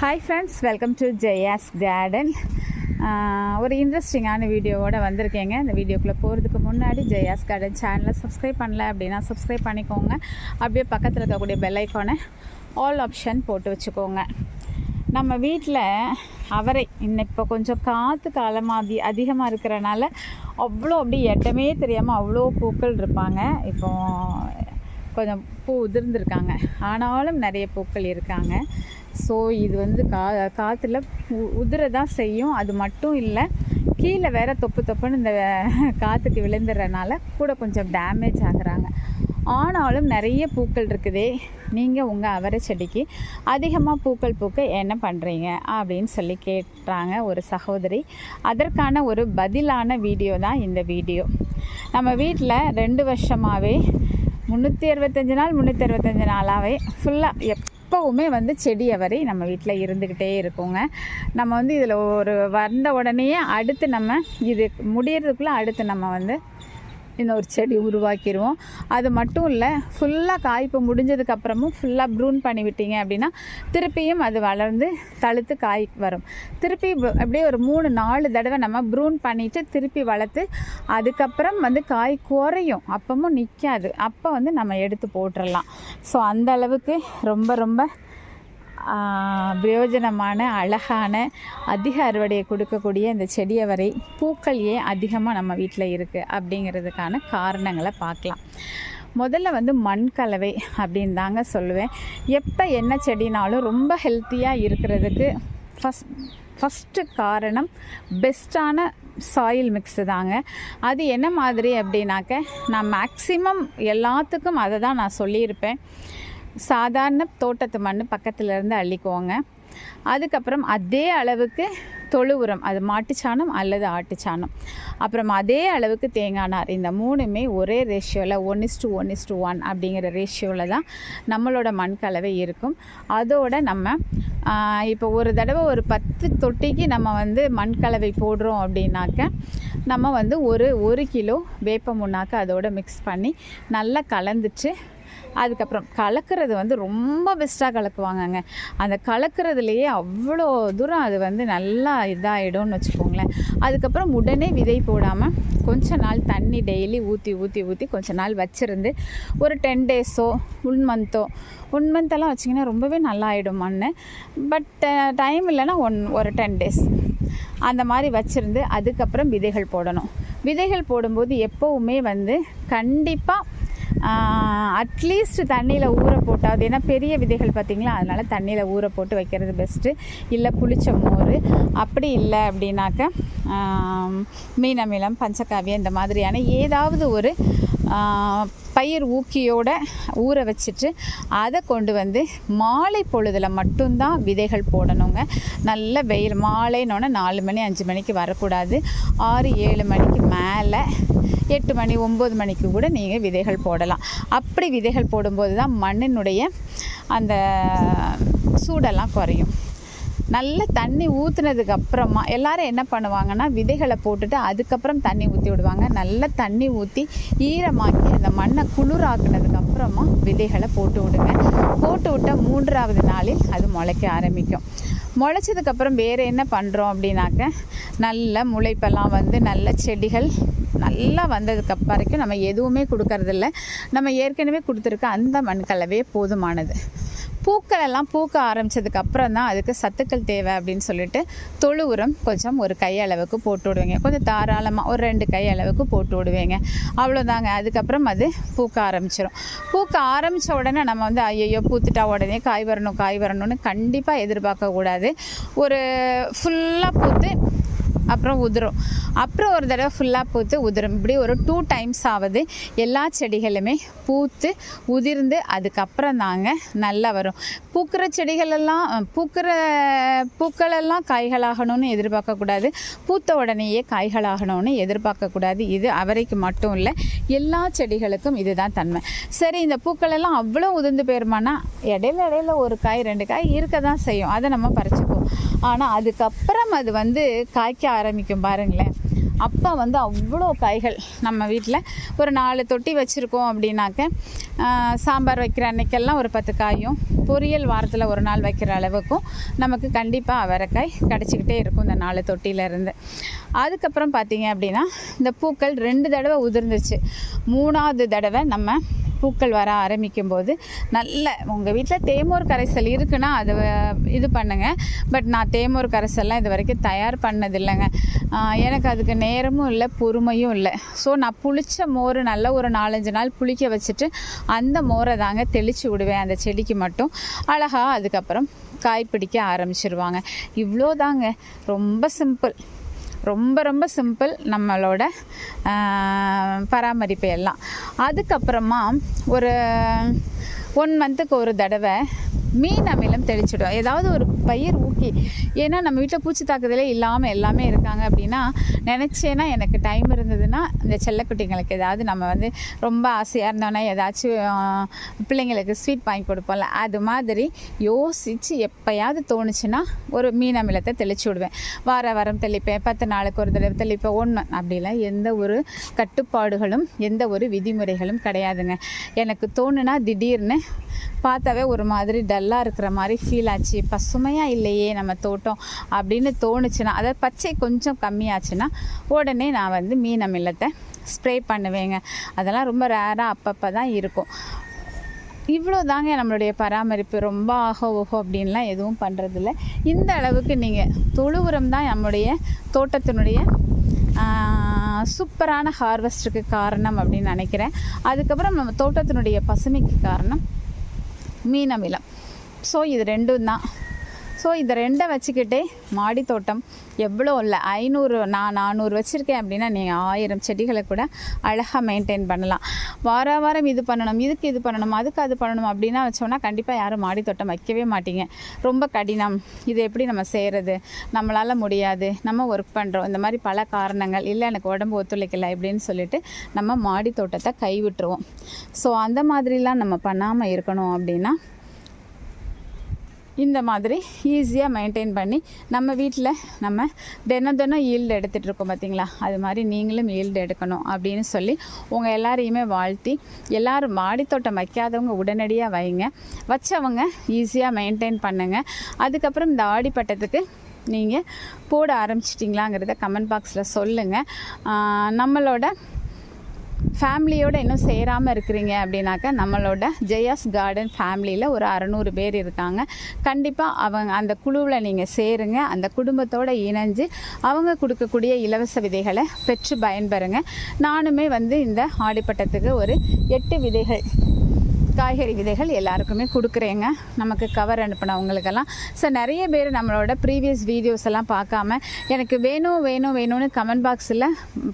Hi friends welcome to Jaya's garden ஒரு இன்ட்ரெஸ்டிங்கான வீடியோவோட வந்திருக்கேங்க. இந்த வீடியோக்குள்ளே போகிறதுக்கு முன்னாடி ஜெயாஸ் கார்டன் சேனலை சப்ஸ்கிரைப் பண்ணல அப்படின்னா சப்ஸ்கிரைப் பண்ணிக்கோங்க. அப்படியே பக்கத்தில் இருக்கக்கூடிய பெல் ஆல் ஆப்ஷன் போட்டு வச்சுக்கோங்க. நம்ம வீட்டில் அவரை இன்னும் இப்போ கொஞ்சம் காற்று காலமாக அதி அதிகமாக இருக்கிறனால அவ்வளோ அப்படி இடமே தெரியாமல் அவ்வளோ பூக்கள் இருப்பாங்க. இப்போ கொஞ்சம் பூ உதிர்ந்துருக்காங்க. ஆனாலும் நிறைய பூக்கள் இருக்காங்க. ஸோ இது வந்து கா காற்றுல உதிர தான் செய்யும். அது மட்டும் இல்லை கீழே வேற தொப்பு தொப்புன்னு இந்த காற்றுக்கு விழுந்துடுறனால கூட கொஞ்சம் டேமேஜ் ஆகுறாங்க. ஆனாலும் நிறைய பூக்கள் இருக்குதே. நீங்கள் உங்கள் அவரை செடிக்கு அதிகமாக பூக்கள் பூக்க என்ன பண்ணுறீங்க அப்படின்னு சொல்லி கேட்டாங்க ஒரு சகோதரி. அதற்கான ஒரு பதிலான வீடியோ தான் இந்த வீடியோ. நம்ம வீட்டில் ரெண்டு வருஷமாகவே முந்நூற்றி அறுபத்தஞ்சு நாள் முந்நூற்றி அறுபத்தஞ்சு நாளாகவே ஃபுல்லாக எப் எப்போவுமே வந்து செடி அவரை நம்ம வீட்டில் இருந்துக்கிட்டே இருக்குங்க. நம்ம வந்து இதில் ஒரு வந்த உடனேயே அடுத்து நம்ம இது முடியறதுக்குள்ளே அடுத்து நம்ம வந்து இன்னொரு செடி உருவாக்கிடுவோம் அது மட்டும் இல்லை ஃபுல்லாக காய்ப்பு முடிஞ்சதுக்கப்புறமும் ஃபுல்லாக ப்ரூன் பண்ணி விட்டீங்க அப்படின்னா திருப்பியும் அது வளர்ந்து தழுத்து காய் வரும். திருப்பி அப்படியே ஒரு மூணு நாலு தடவை நம்ம ப்ரூன் பண்ணிவிட்டு திருப்பி வளர்த்து அதுக்கப்புறம் வந்து காய் குறையும். அப்பமும் நிற்காது அப்போ வந்து நம்ம எடுத்து போட்டுடலாம் ஸோ அந்த அளவுக்கு ரொம்ப ரொம்ப பிரயோஜனமான அழகான அதிக அறுவடையை கொடுக்கக்கூடிய இந்த செடியை வரை பூக்கள் ஏன் அதிகமாக நம்ம வீட்டில் இருக்குது அப்படிங்கிறதுக்கான காரணங்களை பார்க்கலாம். முதல்ல வந்து மண் கலவை அப்படின்னு தாங்க சொல்லுவேன். எப்போ என்ன செடினாலும் ரொம்ப ஹெல்த்தியாக இருக்கிறதுக்கு ஃபஸ்ட் ஃபஸ்ட்டு காரணம் பெஸ்ட்டான சாயில் மிக்ஸு தாங்க. அது என்ன மாதிரி அப்படின்னாக்க நான் மேக்ஸிமம் எல்லாத்துக்கும் அதை தான் நான் சொல்லியிருப்பேன். சாதாரண தோட்டத்து மண் பக்கத்துலேருந்து அள்ளிக்குவோங்க. அதுக்கப்புறம் அதே அளவுக்கு தொழு உரம் அது மாட்டுச்சாணம் அல்லது ஆட்டுச்சாணம் அப்புறம் அதே அளவுக்கு தேங்காய் நார் இந்த மூணுமே ஒரே ரேஷியோவில் one is to one is to one அப்படிங்கிற ரேஷியோவில் தான் நம்மளோட மண் கலவை இருக்கும். அதோடு நம்ம இப்போ ஒரு தடவை ஒரு பத்து தொட்டிக்கு நம்ம வந்து மண் கலவை போடுறோம் அப்படின்னாக்க நம்ம வந்து ஒரு ஒரு கிலோ வேப்ப முன்னாக்க அதோட மிக்ஸ் பண்ணி நல்லா கலந்துட்டு அதுக்கப்புறம் கலக்கிறது வந்து ரொம்ப பெஸ்ட்டாக கலக்குவாங்கங்க. அந்த கலக்கிறதுலையே அவ்வளோ தூரம் அது வந்து நல்லா இதாகிடும்னு வச்சுக்கோங்களேன். அதுக்கப்புறம் உடனே விதை போடாமல் கொஞ்ச நாள் தண்ணி டெய்லி ஊற்றி ஊற்றி ஊற்றி கொஞ்ச நாள் வச்சுருந்து ஒரு டென் டேஸோ ஒன் மந்த்தோ ஒன் மந்த்தெல்லாம் வச்சிங்கன்னா ரொம்பவே நல்லா ஆகிடும் மண் பட் டைம் இல்லைன்னா ஒன் ஒரு டென் டேஸ் அந்த மாதிரி வச்சுருந்து அதுக்கப்புறம் விதைகள் போடணும். விதைகள் போடும்போது எப்போவுமே வந்து கண்டிப்பாக அட்லீஸ்ட் தண்ணியில் ஊற போட்டாவது ஏன்னா பெரிய விதைகள் பார்த்திங்களா? அதனால் தண்ணியில் ஊற போட்டு வைக்கிறது பெஸ்ட்டு இல்லை புளிச்ச மோர். அப்படி இல்லை அப்படின்னாக்க மீனமிலம் பஞ்சகாவியம் இந்த மாதிரியான ஏதாவது ஒரு பயிர் ஊக்கியோட ஊற வச்சுட்டு அதை கொண்டு வந்து மாலை பொழுதில் மட்டும்தான் விதைகள் போடணுங்க. நல்ல வெயில் மாலைன்னொன்னே நாலு மணி அஞ்சு மணிக்கு வரக்கூடாது. ஆறு ஏழு மணிக்கு மேலே எட்டு மணி ஒம்பது மணிக்கு கூட நீங்கள் விதைகள் போடலாம். அப்படி விதைகள் போடும்போது தான் மண்ணினுடைய அந்த சூடெல்லாம் குறையும். நல்ல தண்ணி ஊற்றுனதுக்கு அப்புறமா எல்லாரும் என்ன பண்ணுவாங்கன்னா விதைகளை போட்டுட்டு அதுக்கப்புறம் தண்ணி ஊற்றி விடுவாங்க. நல்ல தண்ணி ஊற்றி ஈரமாக்கி அந்த மண்ணை குளிராக்குனதுக்கு அப்புறமா விதைகளை போட்டு விடுங்க. போட்டு விட்டால் மூன்றாவது நாளில் அது முளைக்க ஆரம்பிக்கும். முளைச்சதுக்கப்புறம் வேறு என்ன பண்ணுறோம் அப்படின்னாக்க நல்ல முளைப்பெல்லாம் வந்து நல்ல செடிகள் நல்லா வந்ததுக்கு வரைக்கும் நம்ம எதுவுமே கொடுக்கறதில்ல. நம்ம ஏற்கனவே கொடுத்துருக்க அந்த மண்கலவே போதுமானது. பூக்கள் எல்லாம் பூக்க ஆரம்பிச்சதுக்கு அப்புறம் தான் அதுக்கு சத்துக்கள் தேவை அப்படின்னு சொல்லிட்டு தொழு உரம் கொஞ்சம் ஒரு கை அளவுக்கு போட்டு விடுவேங்க. கொஞ்சம் தாராளமாக ஒரு ரெண்டு கை அளவுக்கு போட்டு விடுவேங்க. அவ்வளோதாங்க அதுக்கப்புறம் அது பூக்க ஆரம்பிச்சிடும் பூக்க ஆரம்பித்த உடனே நம்ம வந்து ஐயையோ பூத்துட்டா உடனே காய் வரணும் காய் வரணும்னு கண்டிப்பாக எதிர்பார்க்கக்கூடாது. ஒரு ஃபுல்லாக பூத்து அப்புறம் உதிரும். அப்புறம் ஒரு தடவை ஃபுல்லாக பூத்து உதிரும். இப்படி ஒரு டூ டைம்ஸ் ஆகுது எல்லா செடிகளுமே பூத்து உதிர்ந்து அதுக்கப்புறம் தாங்க நல்லா வரும். பூக்கிற செடிகளெல்லாம் பூக்கிற பூக்களெல்லாம் காய்களாகணும்னு எதிர்பார்க்கக்கூடாது. பூத்த உடனேயே காய்களாகணும்னு எதிர்பார்க்கக்கூடாது. இது அவரைக்கு மட்டும் இல்லை எல்லா செடிகளுக்கும் இதுதான் தன்மை. சரி இந்த பூக்களெல்லாம் அவ்வளோ உதிர்ந்து போயிருமானா இடையில இடையில ஒரு காய் ரெண்டு காய் இருக்க தான் செய்யும். அதை நம்ம பறிச்சுக்குவோம். ஆனால் அதுக்கப்புறம் அது வந்து காய்க்க ஆரம்பிக்கும் பாருங்களேன். அப்போ வந்து அவ்வளோ காய்கள் நம்ம வீட்டில். ஒரு நாலு தொட்டி வச்சுருக்கோம் அப்படின்னாக்க சாம்பார் வைக்கிற அன்னைக்கெல்லாம் ஒரு பத்து காயும் பொரியல் வாரத்தில் ஒரு நாள் வைக்கிற அளவுக்கும் நமக்கு கண்டிப்பாக அவரைக்காய் கிடச்சிக்கிட்டே இருக்கும் இந்த நாலு தொட்டியிலேருந்து அதுக்கப்புறம் பார்த்தீங்க அப்படின்னா இந்த பூக்கள் ரெண்டு தடவை உதிர்ந்துச்சு மூணாவது தடவை நம்ம பூக்கள் வர ஆரம்பிக்கும் போது நல்ல உங்கள் வீட்டில் தேமோர் கரைசல் இருக்குன்னா அதை இது பண்ணுங்கள் பட் நான் தேமோர் கரைசல்லாம் இது வரைக்கும் தயார் பண்ணதில்லைங்க. எனக்கு அதுக்கு நேரமும் இல்லை பொறுமையும் இல்லை. ஸோ நான் புளிச்ச மோர் நல்ல ஒரு நாலஞ்சு நாள் புளிக்க வச்சுட்டு அந்த மோரை தாங்க தெளித்து விடுவேன் அந்த செடிக்கு மட்டும். அழகா அதுக்கப்புறம் காய் பிடிக்க ஆரம்பிச்சிருவாங்க. இவ்வளோ தாங்க. ரொம்ப சிம்பிள் ரொம்ப ரொம்ப சிம்பிள் நம்மளோட பராமரிப்பு எல்லாம். அதுக்கப்புறமா ஒரு ஒன் மந்த்துக்கு ஒரு தடவை மீன் அமிலம் தெளிச்சிடும். ஏதாவது ஒரு பயிர் ஊக்கி ஏன்னா நம்ம வீட்டில் பூச்சி தாக்குதலே இல்லாமல் எல்லாமே இருக்காங்க அப்படின்னா நினச்சேன்னா எனக்கு டைம் இருந்ததுன்னா இந்த செல்லக்குட்டிங்களுக்கு ஏதாவது நம்ம வந்து ரொம்ப ஆசையாக இருந்தோன்னா ஏதாச்சும் பிள்ளைங்களுக்கு ஸ்வீட் வாங்கி கொடுப்போம்ல அது மாதிரி யோசித்து எப்போயாவது தோணுச்சுன்னா ஒரு மீன் அமிலத்தை தெளிச்சு விடுவேன். வார வாரம் தெளிப்பேன் பத்து நாளுக்கு ஒரு தடவை தெளிப்பேன் ஒன்று அப்படிலாம் எந்த ஒரு கட்டுப்பாடுகளும் எந்த ஒரு விதிமுறைகளும் கிடையாதுங்க. எனக்கு தோணுனா திடீர்னு பார்த்தாவே ஒரு மாதிரி டல்லாக இருக்கிற மாதிரி ஃபீல் ஆச்சு. பசுமையாக இல்லையே நம்ம தோட்டம் அப்படின்னு தோணுச்சுன்னா அதாவது பச்சை கொஞ்சம் கம்மியாச்சுன்னா உடனே நான் வந்து மீன் அமிலத்தை ஸ்ப்ரே பண்ணுவேங்க. அதெல்லாம் ரொம்ப ரேராக அப்பப்போ தான் இருக்கும். இவ்வளோ தாங்க நம்மளுடைய பராமரிப்பு. ரொம்ப ஆகோ ஓஹோ அப்படின்லாம் எதுவும் பண்ணுறதில்ல இந்த அளவுக்கு நீங்கள் தொழு உரம் தான் நம்முடைய தோட்டத்தினுடைய சூப்பரான ஹார்வெஸ்ட்டுக்கு காரணம் அப்படின்னு நினைக்கிறேன். அதுக்கப்புறம் நம்ம தோட்டத்தினுடைய பசுமைக்கு காரணம் மீன் அமிலம். ஸோ இது ரெண்டும் தான். ஸோ இதை ரெண்டை வச்சுக்கிட்டே மாடி தோட்டம் எவ்வளோ இல்லை. ஐநூறு நான் நானூறு வச்சுருக்கேன் அப்படின்னா நீங்கள் ஆயிரம் செடிகளை கூட அழகாக மெயின்டைன் பண்ணலாம். வார வாரம் இது பண்ணணும் இதுக்கு இது பண்ணணும் அதுக்கு அது பண்ணணும் அப்படின்னா வச்சோம்னா கண்டிப்பாக யாரும் மாடி தோட்டம் வைக்கவே மாட்டீங்க. ரொம்ப கடினம். இது எப்படி நம்ம செய்கிறது நம்மளால் முடியாது. நம்ம ஒர்க் பண்ணுறோம் இந்த மாதிரி பல காரணங்கள். இல்லை எனக்கு உடம்பு ஒத்துழைக்கலை அப்படின்னு சொல்லிட்டு நம்ம மாடி தோட்டத்தை கைவிட்டுருவோம். ஸோ அந்த மாதிரிலாம் நம்ம பண்ணாமல் இருக்கணும் அப்படின்னா இந்த மாதிரி ஈஸியாக மெயின்டைன் பண்ணி நம்ம வீட்டில் நம்ம தினம் தினம் ஈல்டு எடுத்துகிட்டு இருக்கோம் பார்த்தீங்களா அது மாதிரி நீங்களும் ஈல்டு எடுக்கணும் அப்படின்னு சொல்லி உங்கள் எல்லாரையுமே வாழ்த்தி எல்லோரும் மாடித்தோட்டம் வைக்காதவங்க உடனடியாக வைங்க. வச்சவங்க ஈஸியாக மெயின்டைன் பண்ணுங்கள் அதுக்கப்புறம் இந்த ஆடிப்பட்டத்துக்கு நீங்கள் போட ஆரம்பிச்சிட்டிங்களாங்கிறத கமெண்ட் பாக்ஸில் சொல்லுங்கள் நம்மளோட ஃபேமிலியோடு இன்னும் சேராமல் இருக்கிறீங்க அப்படின்னாக்கா நம்மளோட ஜெயாஸ் கார்டன் ஃபேமிலியில் ஒரு அறநூறு பேர் இருக்காங்க. கண்டிப்பாக அவங்க அந்த குழுவில் நீங்கள் சேருங்க. அந்த குடும்பத்தோடு இணைஞ்சு அவங்க கொடுக்கக்கூடிய இலவச விதைகளை பெற்று பயன்பெறுங்க. நானுமே வந்து இந்த ஆடிப்பட்டத்துக்கு ஒரு எட்டு விதைகள் காய்கறி விதைகள் எல்லாருக்குமே கொடுக்குறேங்க. நமக்கு கவர் அனுப்பினவங்களுக்கெல்லாம். ஸோ நிறைய பேர் நம்மளோட ப்ரீவியஸ் வீடியோஸ் எல்லாம் பார்க்காம எனக்கு வேணும் வேணும் வேணும்னு கமெண்ட் பாக்ஸில்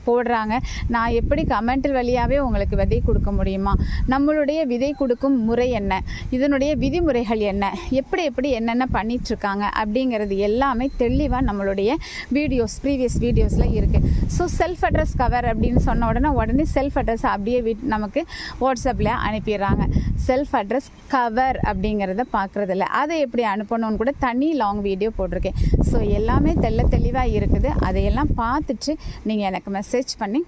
போடுறாங்க. நான் எப்படி கமெண்ட் வழியாகவே உங்களுக்கு விதை கொடுக்க முடியுமா? நம்மளுடைய விதை கொடுக்கும் முறை என்ன? இதனுடைய விதிமுறைகள் என்ன? எப்படி எப்படி என்னென்ன பண்ணிகிட்ருக்காங்க அப்படிங்கிறது எல்லாமே தெளிவாக நம்மளுடைய வீடியோஸ் ப்ரீவியஸ் வீடியோஸில் இருக்குது ஸோ செல்ஃப் அட்ரஸ் கவர் அப்படின்னு சொன்ன உடனே உடனே செல்ஃப் அட்ரஸ் அப்படியே வீட் நமக்கு வாட்ஸ்அப்பில் அனுப்பிடுறாங்க. செல்ஃப் அட்ரஸ் கவர் அப்படிங்கிறத பார்க்குறதில்ல. அதை எப்படி அனுப்பணும்னு கூட தனி லாங் வீடியோ போட்டிருக்கேன். ஸோ எல்லாமே தெள்ள தெளிவாக இருக்குது. அதையெல்லாம் பார்த்துட்டு நீங்கள் எனக்கு மெசேஜ் பண்ணி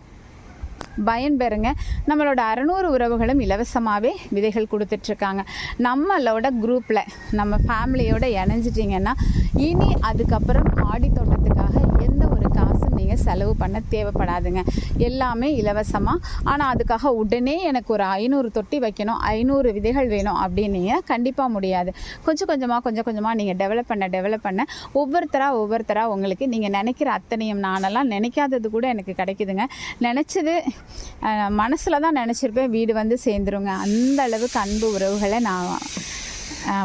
பயன்பெறுங்க. நம்மளோட அறநூறு உறவுகளும் இலவசமாகவே விதைகள் கொடுத்துட்ருக்காங்க. நம்மளோட குரூப்பில் நம்ம ஃபேமிலியோட இணைஞ்சிட்டிங்கன்னா இனி அதுக்கப்புறம் மாடி தோட்டத்தை எந்த ஒரு காசும் நீங்கள் செலவு பண்ண தேவைப்படாதுங்க. எல்லாமே இலவசமாக ஆனால் அதுக்காக உடனே எனக்கு ஒரு ஐநூறு தொட்டி வைக்கணும் ஐநூறு விதைகள் வேணும் அப்படின்னீங்க கண்டிப்பாக முடியாது. கொஞ்சம் கொஞ்சமாக கொஞ்சம் கொஞ்சமாக நீங்கள் டெவலப் பண்ண டெவலப் பண்ண ஒவ்வொருத்தராக ஒவ்வொருத்தராக உங்களுக்கு நீங்கள் நினைக்கிற அத்தனையும் நானெல்லாம் நினைக்காதது கூட எனக்கு கிடைக்குதுங்க. நினச்சது மனசில் தான் நினச்சிருப்பேன் வீடு வந்து சேர்ந்துருங்க. அந்த அளவுக்கு அன்பு உறவுகளை நான்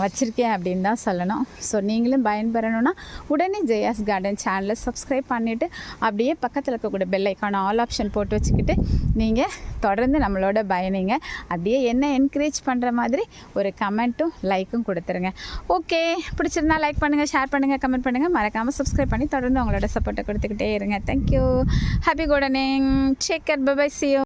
வச்சுருக்கேன் அப்படின்னு தான் சொல்லணும். ஸோ நீங்களும் பயன்பெறணும்னா உடனே ஜெயாஸ் கார்டன் சேனலை சப்ஸ்கிரைப் பண்ணிவிட்டு அப்படியே பக்கத்தில் இருக்கக்கூடிய பெல் ஐக்கான ஆல் ஆப்ஷன் போட்டு வச்சுக்கிட்டு நீங்கள் தொடர்ந்து நம்மளோட பயணிங்க. அப்படியே என்ன என்கரேஜ் பண்ணுற மாதிரி ஒரு கமெண்ட்டும் லைக்கும் கொடுத்துருங்க. ஓகே பிடிச்சிருந்தா லைக் பண்ணுங்கள் ஷேர் பண்ணுங்கள் கமெண்ட் பண்ணுங்கள் மறக்காமல் சப்ஸ்கிரைப் பண்ணி தொடர்ந்து உங்களோட சப்போர்ட்டை கொடுத்துக்கிட்டே இருங்க. Thank you happy good evening take care bye ciao